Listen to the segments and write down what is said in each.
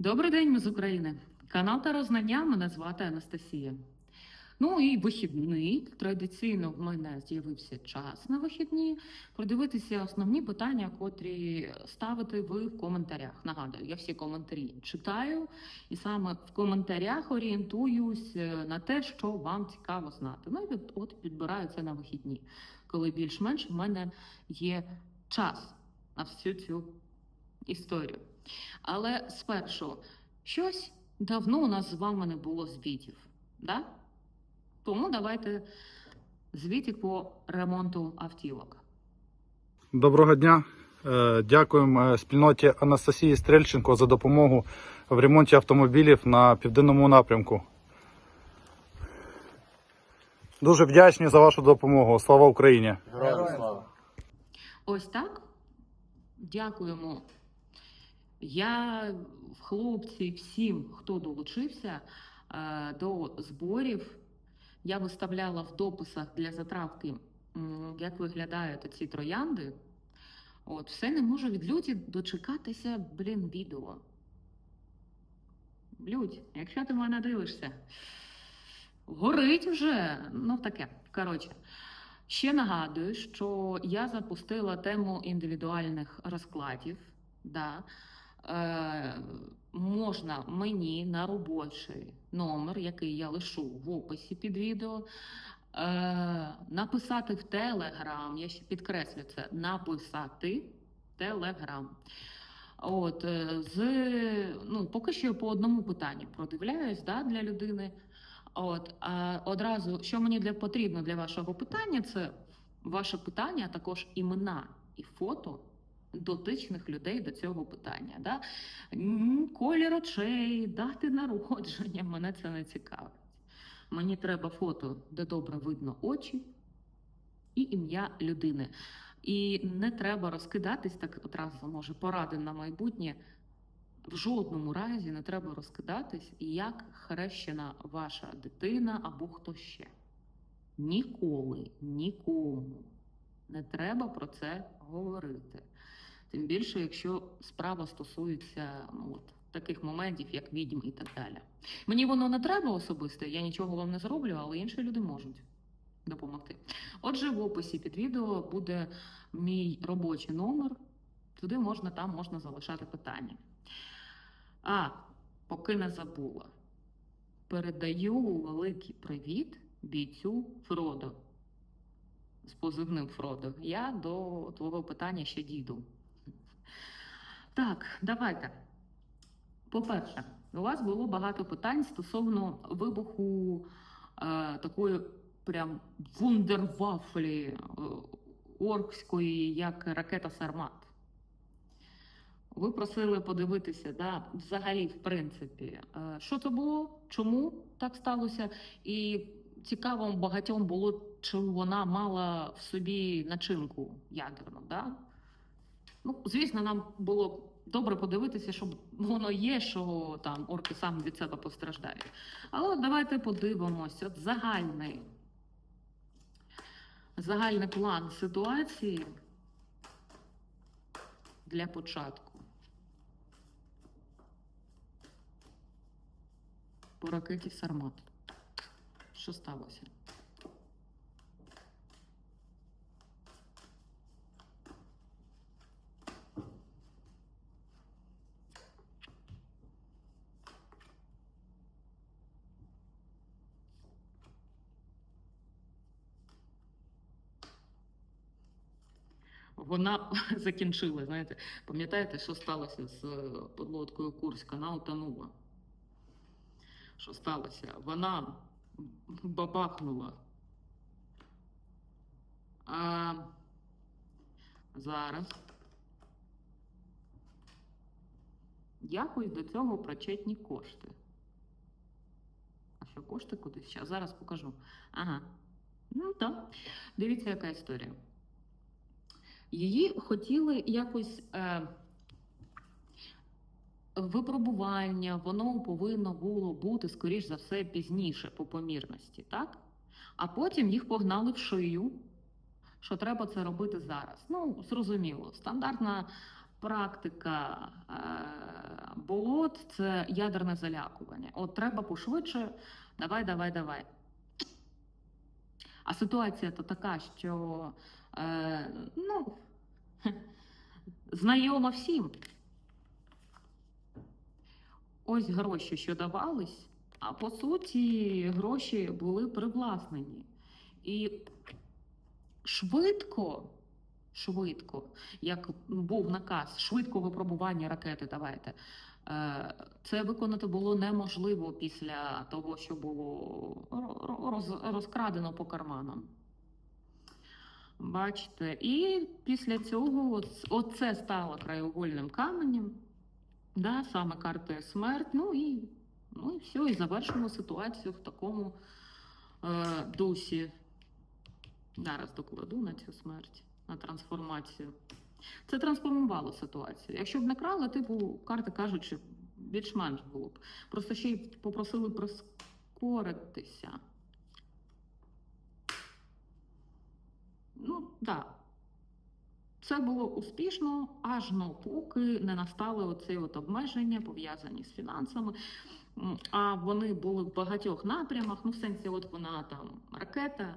Добрий день, ми з України. Канал та Рознання. Мене звати Анастасія. Ну і вихідний. Традиційно в мене з'явився час на вихідні продивитися основні питання, котрі ставите ви в коментарях. Нагадую, я всі коментарі читаю, і саме в коментарях орієнтуюсь е, на те, що вам цікаво знати. Ну і от, підбираю це на вихідні, коли більш-менш в мене є час на всю цю історію. Але спершу щось давно у нас з вами не було звітів. Да? Тому давайте звітик по ремонту автівок. Доброго дня. Е, Дякуємо е, спільноті Анастасії Стрельченко за допомогу в ремонті автомобілів на південному напрямку. Дуже вдячні за вашу допомогу. Слава Україні! Героям слава! Ось так. Дякуємо. Я, хлопці, всім, хто долучився е, до зборів. Я виставляла в дописах для затравки, як виглядають ці троянди. От, все не можу від люті дочекатися, блін, відео. Людь, якщо ти мене дивишся, горить вже. Ну, таке. Коротше. Ще нагадую, що я запустила тему індивідуальних розкладів. Да. Е, можна мені на робочий номер, який я лишу в описі під відео, е, написати в Телеграм. Я ще підкреслю це написати в Телеграм. От, е, з, ну, поки що по одному питанню продивляюсь да, для людини. От, а одразу, що мені для потрібно для вашого питання, це ваше питання, а також імена і фото дотичних людей до цього питання. Да? Колір очей, дати народження, мене це не цікавить. Мені треба фото, де добре видно очі і ім'я людини. І не треба розкидатись, так одразу може поради на майбутнє. В жодному разі не треба розкидатись, як хрещена ваша дитина або хто ще. Ніколи, нікому не треба про це говорити. Тим більше, якщо справа стосується ну, от, таких моментів, як відьм і так далі. Мені воно не треба особисто, я нічого вам не зроблю, але інші люди можуть допомогти. Отже, в описі під відео буде мій робочий номер. Туди можна там можна залишати питання. А, поки не забула. Передаю великий привіт бійцю Фродо. З позивним Фродо. Я до твого питання ще дійду. Так, давайте. По-перше, у вас було багато питань стосовно вибуху е, такої прям вундервафлі е, оркської, як ракета Сармат. Ви просили подивитися, да, взагалі, в принципі, е, що це було, чому так сталося, і цікаво багатьом було, чи вона мала в собі начинку ядерну. Да? Ну, звісно, нам було добре подивитися, щоб воно є, що там орки саме від себе постраждають. Але давайте подивимося. От загальний, загальний план ситуації для початку. По ракеті Сармат. Що сталося? Вона закінчила, знаєте, пам'ятаєте, що сталося з е, подлодкою Курська? Вона утонула. Що сталося? Вона бабахнула. А зараз якось до цього причетні кошти. А що кошти кудись? Зараз покажу. Ага. Ну так. Дивіться, яка історія. Її хотіли якось е, випробування, воно повинно було бути, скоріш за все, пізніше по помірності, так? А потім їх погнали в шию, що треба це робити зараз. Ну, зрозуміло, стандартна практика е, було от це ядерне залякування. От треба пошвидше, давай, давай, давай. А ситуація то така, що е, ну, знайома всім. Ось гроші, що давались, а по суті, гроші були привласнені. І швидко, швидко, як був наказ, швидко випробування ракети, давайте. Е, Це виконати було неможливо після того, що було роз- розкрадено по карманам. Бачите, і після цього оц- оце стало краєугольним каменем, да, саме картою смерть. Ну і, ну і все, і завершимо ситуацію в такому е, дусі. Зараз докладу на цю смерть, на трансформацію. Це трансформувало ситуацію. Якщо б не крали, типу, карти кажуть, що більш-менш було б. Просто ще й попросили прискоритися. Ну, так. Да. Це було успішно, аж ну, поки не настали оці от обмеження, пов'язані з фінансами. А вони були в багатьох напрямах. Ну, в сенсі, от вона там ракета,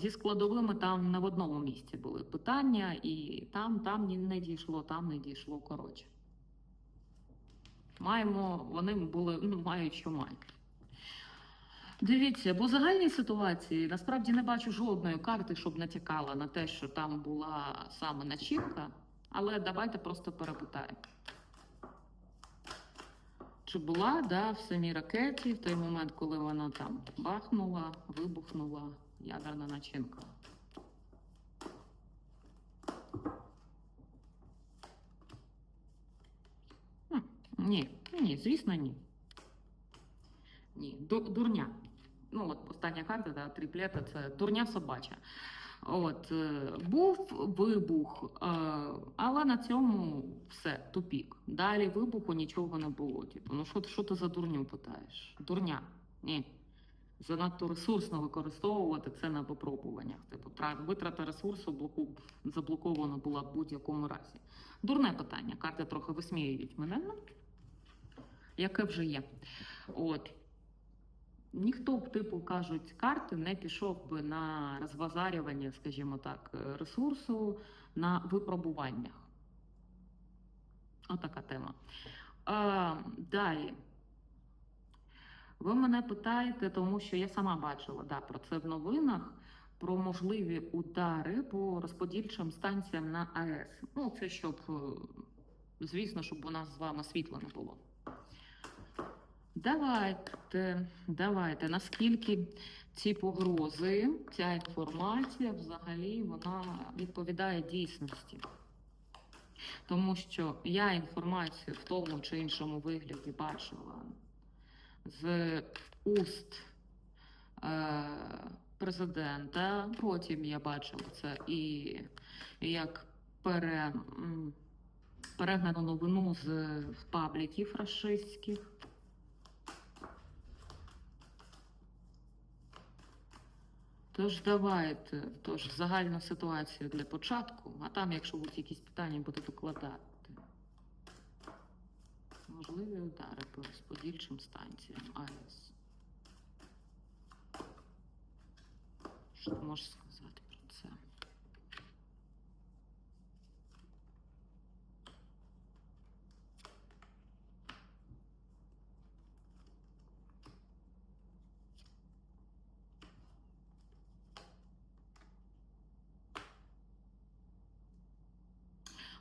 зі складовими там не в одному місці були питання, і там, там не дійшло, там не дійшло. Коротше. Маємо, вони були, ну, мають, що мають. Дивіться, по загальній ситуації насправді не бачу жодної карти, щоб натякала на те, що там була саме начівка. Але давайте просто перепитаємо. Чи була да, в самій ракеті в той момент, коли вона там бахнула, вибухнула ядерна начинка? Ні, ні, звісно, ні. Ні, дурня. Ну, от остання карта, да, триплета це дурня собача. От, е, був вибух, е, але на цьому все, тупік. Далі вибуху нічого не було. Типу, ну що, що ти за дурню питаєш? Дурня. Ні. Занадто ресурсно використовувати це на випробуваннях. Типу, витрата ресурсу блоку, заблокована була в будь-якому разі. Дурне питання. Карти трохи висміюють мене, ну, яке вже є. От. Ніхто б, типу, кажуть, карти не пішов би на розвазарювання, скажімо так, е, ресурсу на випробуваннях. Отака тема. А, далі. Ви мене питаєте, тому що я сама бачила да, про це в новинах, про можливі удари по розподільчим станціям на АЕС. Ну, це щоб, е, звісно, щоб у нас з вами світла не було. Давайте, давайте. Наскільки ці погрози, ця інформація взагалі вона відповідає дійсності? Тому що я інформацію в тому чи іншому вигляді бачила з уст е, президента. Потім я бачила це і як пере, м, перегнану новину з пабліків рашистських. Тож давайте тож загальну ситуацію для початку, а там, якщо будуть якісь питання, буду докладати. Можливі удари по розподільчим станціям АЕС. Що ти можеш сказати про це?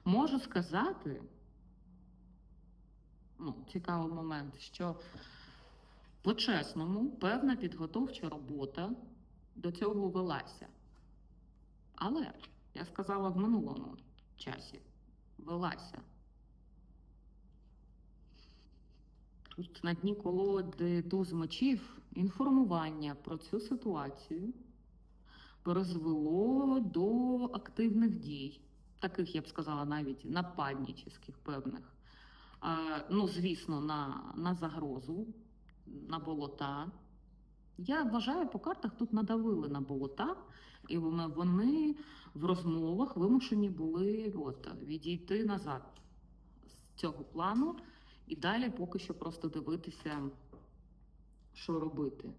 Можу сказати, ну, цікавий момент, що по-чесному певна підготовча робота до цього велася. Але я сказала в минулому часі велася. Тут на дні колоди туз мечів інформування про цю ситуацію призвело до активних дій, таких, я б сказала, навіть нападнических певних. Ну, звісно, на, на загрозу, на болота. Я вважаю, по картах тут надавили на болота, і вони, вони в розмовах вимушені були от, відійти назад з цього плану І далі поки що просто дивитися, що робити.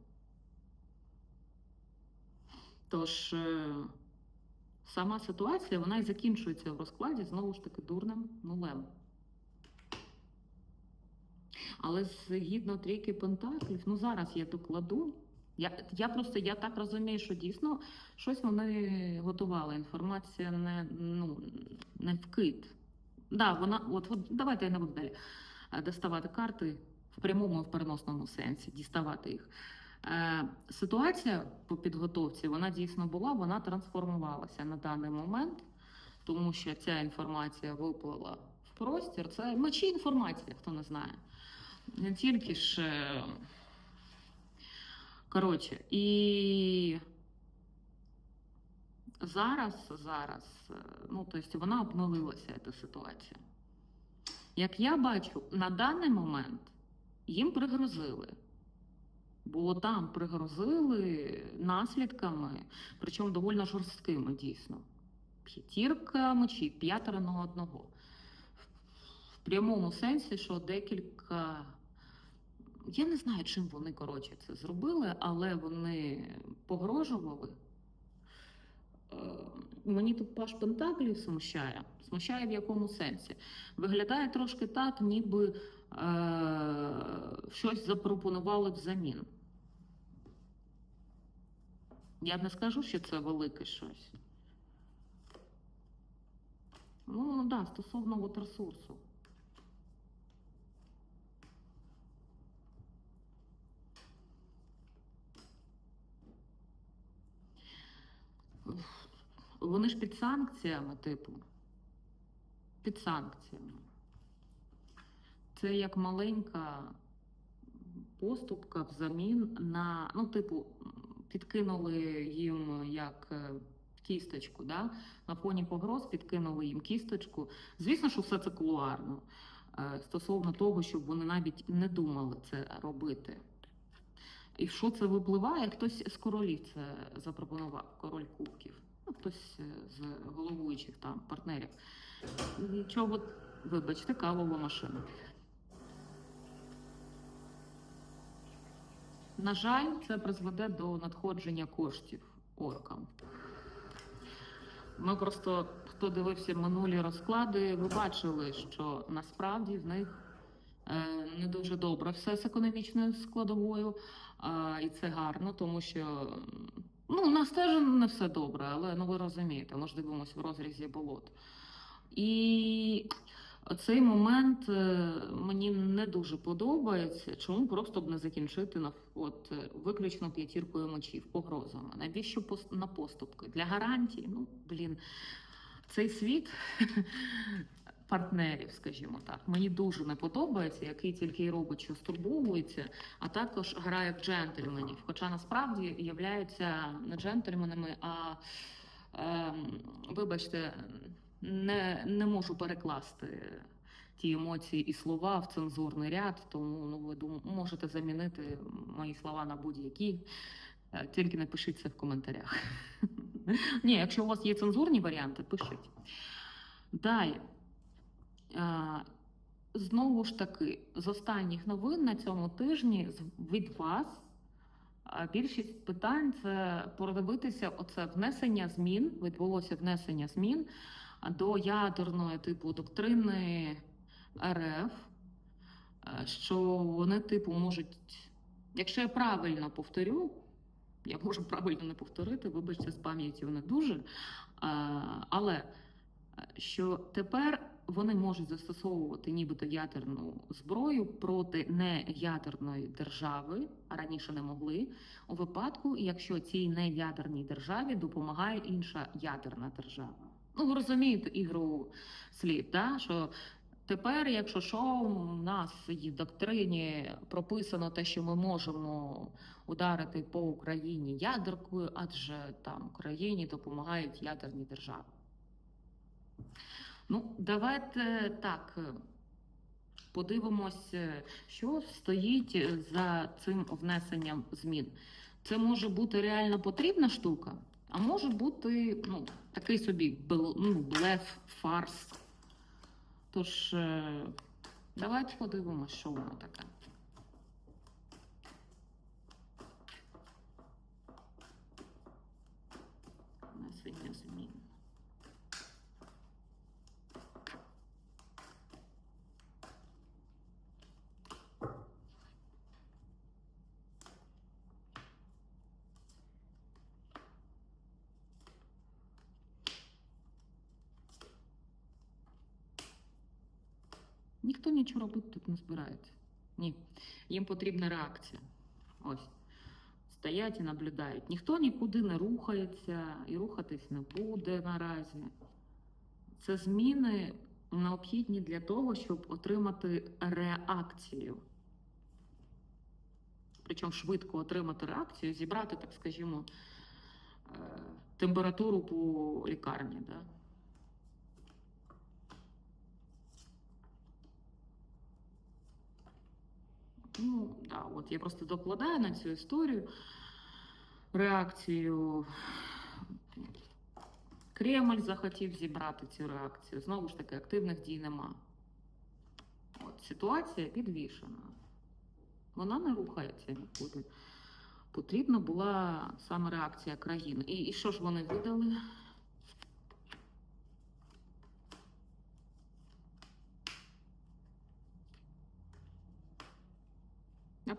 Тож е, сама ситуація вона і закінчується в розкладі знову ж таки дурним нулем. Але згідно трійки пентаклів, ну зараз я докладу. Я, я просто я так розумію, що дійсно щось вони готували. Інформація не, ну, не вкид. Да, вона, от, от давайте я не буду далі е, доставати карти в прямому і в переносному сенсі, діставати їх. Е, ситуація по підготовці вона дійсно була, вона трансформувалася на даний момент, тому що ця інформація виплила в простір. Це мечі інформація, хто не знає. Не тільки ж. е, Коротше, і зараз, зараз, е, ну, тобто вона обнулилася, ця ситуація. Як я бачу, на даний момент їм пригрозили. Бо там пригрозили наслідками, причому доволі жорсткими, дійсно. П'ятірка мечів, п'ятеро на одного. В прямому сенсі, що декілька. Я не знаю, чим вони коротше це зробили, але вони погрожували. Е, Мені тут паш Пентаклів смущає. Смущає в якому сенсі? Виглядає трошки так, ніби е, щось запропонували взамін. Я не скажу, що це велике щось. Ну, так, да, стосовно от ресурсу. Вони ж під санкціями, типу. Під санкціями. Це як маленька поступка взамін на, ну, типу, підкинули їм як е, кісточку, да? на фоні погроз підкинули їм кісточку. Звісно, що все це кулуарно. е, Стосовно того, щоб вони навіть не думали це робити. І що це випливає? Хтось з королів це запропонував, король кубків. Ну, хтось е, з головуючих там партнерів. Нічого, от, вибачте, кавова машина. На жаль, це призведе до надходження коштів оркам. Ми просто, хто дивився минулі розклади, ви бачили, що насправді в них е, не дуже добре все з економічною складовою, і це гарно, тому що ну, у нас теж не все добре, але ну ви розумієте, ми ж дивимося в розрізі болот. І цей момент е, мені не дуже подобається. Чому просто б не закінчити на от е, виключно п'ятіркою мечів, погрозами? Навіщо на поступки? Для гарантій? Ну, блін, цей світ партнерів, скажімо так, мені дуже не подобається, який тільки й робить, що стурбовується, а також грає в джентльменів. Хоча насправді являються не джентльменами, а ем, вибачте, не, не можу перекласти ті емоції і слова в цензурний ряд, тому ну, ви дум- можете замінити мої слова на будь-які. Е, Тільки напишіть це в коментарях. Ні, якщо у вас є цензурні варіанти, пишіть. Далі. Е, Знову ж таки, з останніх новин на цьому тижні від вас більшість питань це продивитися оце внесення змін, відбулося внесення змін до ядерної типу доктрини РФ, е, що вони, типу, можуть, якщо я правильно повторю, я можу правильно не повторити, вибачте, з пам'яті не дуже. е, Але е, що тепер вони можуть застосовувати нібито ядерну зброю проти неядерної держави, а раніше не могли, у випадку, якщо цій неядерній державі допомагає інша ядерна держава. Ну, ви розумієте ігру слів, да? що тепер, якщо що, у нас в доктрині прописано те, що ми можемо ударити по Україні ядеркою, адже там Україні допомагають ядерні держави. Ну, давайте так. е, Подивимось, е, що стоїть за цим внесенням змін. Це може бути реально потрібна штука, а може бути ну, такий собі ну, блеф, фарс. Тож, е, Давайте подивимося, що воно таке. Внесення змін. Ніхто нічого робити тут не збирається. Ні. Їм потрібна реакція. Ось. Стоять і наблюдають. Ніхто нікуди не рухається і рухатись не буде наразі. Це зміни необхідні для того, щоб отримати реакцію. Причому швидко отримати реакцію, зібрати, так скажімо, е, температуру по лікарні. Да? Ну, да, от я просто докладаю на цю історію реакцію. Кремль захотів зібрати цю реакцію. Знову ж таки, активних дій нема. От, ситуація підвішена. Вона не рухається нікуди. Потрібна була саме реакція країни. І, і що ж вони видали?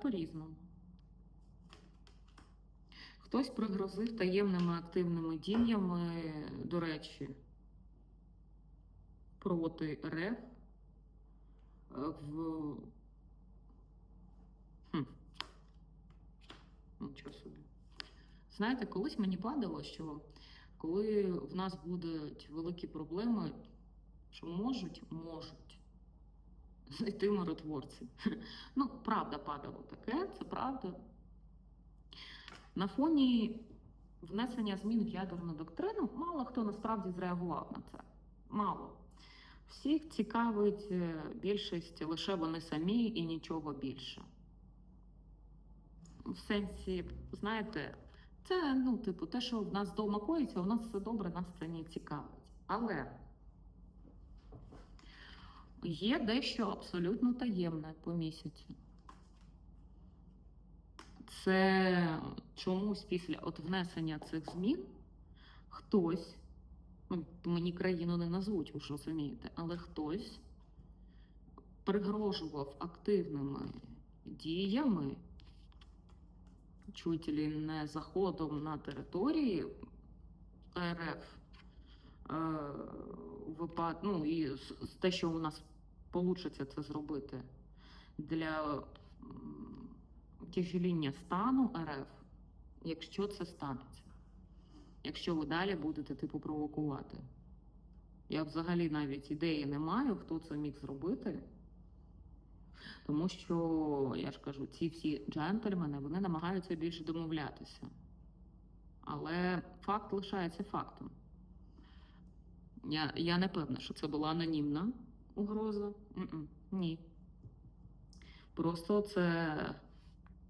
По-різному. Хтось пригрозив таємними активними діями, до речі, проти РФ е, в. Хм. Нічого собі. Знаєте, колись мені падало, що коли в нас будуть великі проблеми, що можуть, можуть знайти миротворців. Ну, правда падало таке, це правда. На фоні внесення змін в ядерну доктрину мало хто насправді зреагував на це. Мало. Всіх цікавить е, більшість лише вони самі і нічого більше. В сенсі, знаєте, це, ну, типу, те, що в нас вдома коїться, у нас все добре, нас це не цікавить. Але є дещо абсолютно таємне по місяцю. Це чомусь після от внесення цих змін хтось, ну, мені країну не назвуть, ви ж розумієте, але хтось пригрожував активними діями, чуть ли не заходом на території РФ. Е, випад... ну, і те, що у нас вийде це зробити для тяжеління стану РФ, якщо це станеться. Якщо ви далі будете типу провокувати. Я взагалі навіть ідеї не маю, хто це міг зробити. Тому що, я ж кажу, ці всі джентльмени вони намагаються більше домовлятися. Але факт лишається фактом. Я, я не певна, що це була анонімна угроза. М-м, Ні. Просто це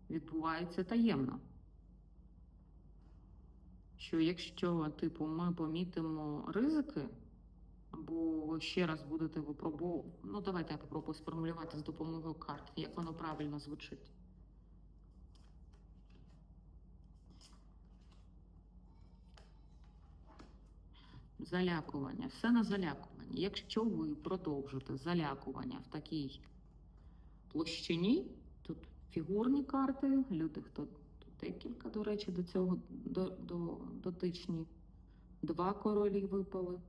відбувається таємно. Що якщо, типу, ми помітимо ризики, або ви ще раз будете випробовувати. Ну, давайте я попробую сформулювати з допомогою карт, як воно правильно звучить. Залякування. Все на залякування. Якщо ви продовжите залякування в такій площині, тут фігурні карти, люди, хто тут декілька, до речі, до цього до, до, дотичні, два королі випали,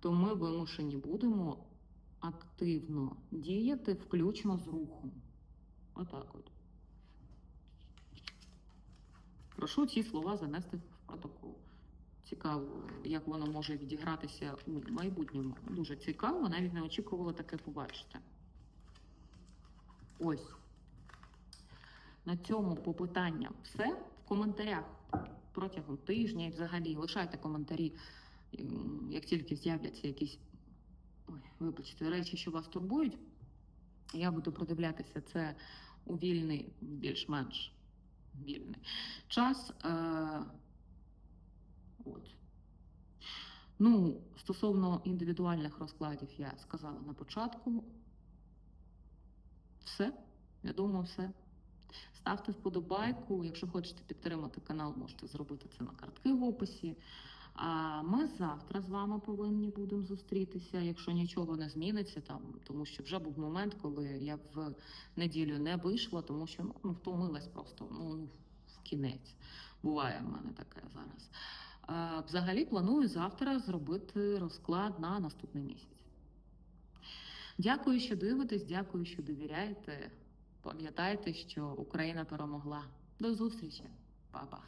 то ми вимушені будемо активно діяти, включно з рухом. Отак от. Прошу ці слова занести в протокол. Цікаво, як воно може відігратися у майбутньому. Дуже цікаво, навіть не очікувала таке побачити. Ось. На цьому по питанням все. В коментарях протягом тижня і взагалі лишайте коментарі, як тільки з'являться якісь ой, вибачте, речі, що вас турбують. Я буду продивлятися це у вільний, більш-менш вільний час. Е- От. Ну, стосовно індивідуальних розкладів, я сказала на початку. Все. Я думаю, все. Ставте вподобайку. Якщо хочете підтримати канал, можете зробити це на картки в описі. А ми завтра з вами повинні будемо зустрітися, якщо нічого не зміниться там, тому що вже був момент, коли я в неділю не вийшла, тому що ну, ну втомилась просто ну в кінець. Буває в мене таке зараз. А, взагалі планую завтра зробити розклад на наступний місяць. Дякую, що дивитесь, дякую, що довіряєте. Пам'ятайте, що Україна перемогла. До зустрічі, Па-па.